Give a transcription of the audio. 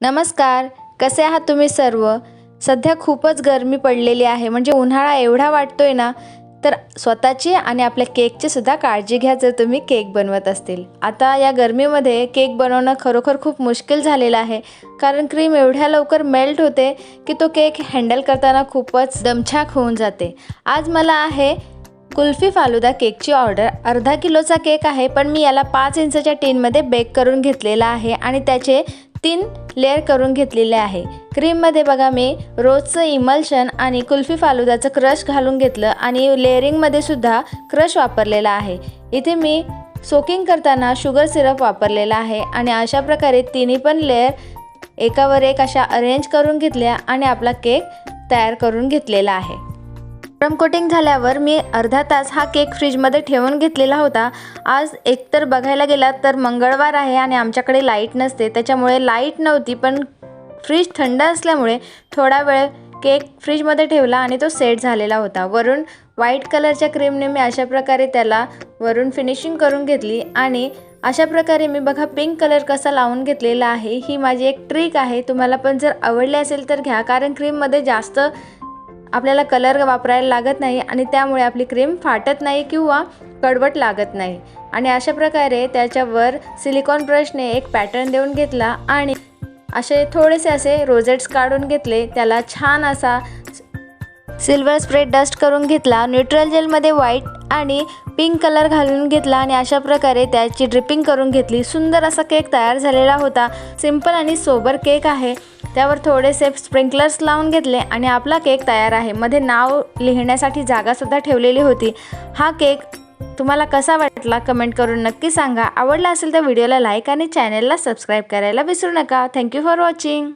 नमस्कार कसे आहात तुम्ही सर्व? सध्या खूपच गरमी पडलेली आहे. म्हणजे उन्हाळा एवढा वाटतोय ना तर स्वतःची आणि आपल्या केकची सुद्धा काळजी घ्या जर तुम्ही केक बनवत असतील. आता या गरमीमध्ये केक बनवणं खरोखर खूप मुश्किल झालेलं आहे. कारण क्रीम एवढ्या लवकर मेल्ट होते की तो केक हँडल करताना खूपच दमछाक होऊन जाते. आज मला आहे कुल्फी फालुदा केकची ऑर्डर. अर्धा किलोचा केक आहे पण मी याला पाच इंचच्या टीनमध्ये बेक करून घेतलेला आहे आणि त्याचे तीन लेअर करून घेतलेले आहे. क्रीममध्ये बघा मी रोजचं इमल्शन आणि कुल्फी फालुदाचं क्रश घालून घेतलं आणि लेअरिंगमध्ये सुद्धा क्रश वापरलेला आहे. इथे मी सोकिंग करताना शुगर सिरप वापरलेला आहे आणि अशा प्रकारे तिन्ही पण लेअर एकावर एक अशा अरेंज करून घेतल्या आणि आपला केक तयार करून घेतलेला आहे. गरम कोटिंग झाल्यावर मी अर्धा तास हा केक फ्रीजमध्ये ठेवून घेतलेला होता. आज एकतर बघायला गेलात तर मंगळवार आहे आणि आमच्याकडे लाइट नसते. त्याच्यामुळे लाइट नव्हती पण फ्रीज थंड असल्यामुळे थोडा वेळ केक फ्रीजमध्ये ठेवला आणि तो सेट झालेला होता. वरून व्हाईट कलरच्या क्रीमने मी अशा प्रकारे त्याला वरून फिनिशिंग करून घेतली आणि अशा प्रकारे मी बघा पिंक कलर कसा लावून घेतलेला आहे ही माझी एक ट्रिक आहे. तुम्हाला पण जर आवडली असेल तर घ्या कारण क्रीममध्ये जास्त आपल्याला कलर वापरायला लागत नाही आणि त्यामुळे आपली क्रीम फाटत नाही किंवा कडवट लागत नाही. आणि अशा प्रकारे त्याच्यावर सिलिकॉन ब्रशने एक पॅटर्न देऊन घेतला आणि असे थोडेसे असे रोजेट्स काढून घेतले. त्याला छान असा सिल्वर स्प्रे डस्ट करून घेतला. न्यूट्रल जेलमध्ये व्हाईट आणि पिंक कलर घालून घेतला आणि अशा प्रकारे त्याची ड्रिपिंग करून घेतली. सुंदर असा केक तयार झालेला होता. सिंपल आणि सोबर केक आहे. त्यावर थोडेसे स्प्रिंकलर्स लावून घेतले आणि आपला केक तयार आहे. मध्ये नाव लिहिण्यासाठी जागासुद्धा ठेवलेली होती. हा केक तुम्हाला कसा वाटला कमेंट करून नक्की सांगा. आवडला असेल तर व्हिडिओला लाईक आणि चॅनलला सबस्क्राईब करायला विसरू नका. Thank you for watching.